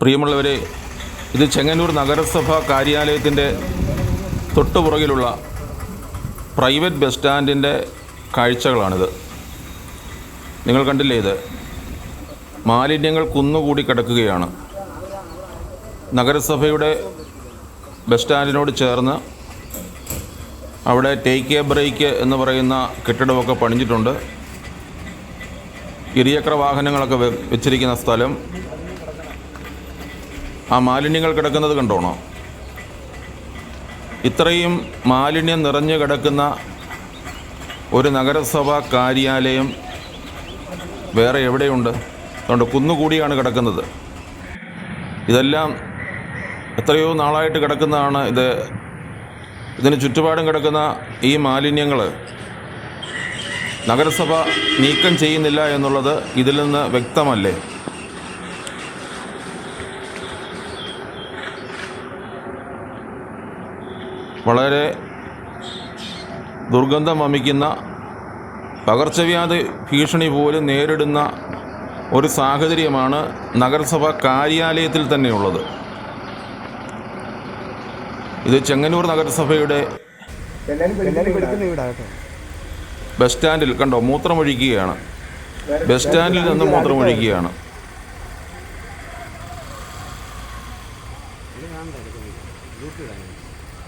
പ്രിയമുള്ളവരെ ഇത് ചെങ്ങന്നൂർ നഗരസഭ കാര്യാലയത്തിന്റെ തൊട്ടുപുറകിലുള്ള പ്രൈവറ്റ് ബസ് സ്റ്റാൻഡിന്റെ കാഴ്ചകളാണിത്. നിങ്ങൾ കണ്ടില്ലേ ഇത്? മാലിന്യങ്ങൾ കുന്നുകൂടി കിടക്കുകയാണ്. നഗരസഭയുടെ ബസ് സ്റ്റാൻഡിനോട് ചേർന്ന് അവിടെ ടേക്ക് എ ബ്രേക്ക് എന്ന് പറയുന്ന കെട്ടിടമൊക്കെ പണിഞ്ഞിട്ടുണ്ട്. ഇരുചക്ര വാഹനങ്ങളൊക്കെ വെച്ചിരിക്കുന്ന സ്ഥലം. ആ മാലിന്യങ്ങൾ കിടക്കുന്നത് കണ്ടോണോ? ഇത്രയും മാലിന്യം നിറഞ്ഞു കിടക്കുന്ന ഒരു നഗരസഭാ കാര്യാലയം വേറെ എവിടെയുണ്ട്? അതുകൊണ്ട് കുന്നുകൂടിയാണ് കിടക്കുന്നത്. ഇതെല്ലാം എത്രയോ നാളായിട്ട് കിടക്കുന്നതാണ് ഇത്. ഇതിന് ചുറ്റുപാടും കിടക്കുന്ന ഈ മാലിന്യങ്ങൾ നഗരസഭ നീക്കം ചെയ്യുന്നില്ല എന്നുള്ളത് ഇതിൽ നിന്ന് വ്യക്തമല്ലേ? വളരെ ദുർഗന്ധം വമിക്കുന്ന പകർച്ചവ്യാധി ഭീഷണി പോലും നേരിടുന്ന ഒരു സാഹചര്യമാണ് നഗരസഭ കാര്യാലയത്തിൽ തന്നെയുള്ളത്. ഇത് ചെങ്ങന്നൂർ നഗരസഭയുടെ ബസ് സ്റ്റാൻഡിൽ കണ്ടോ? മൂത്രമൊഴിക്കുകയാണ്. ബസ് സ്റ്റാൻഡിൽ നിന്ന് മൂത്രമൊഴിക്കുകയാണ്. ഇത് കാണണ്ട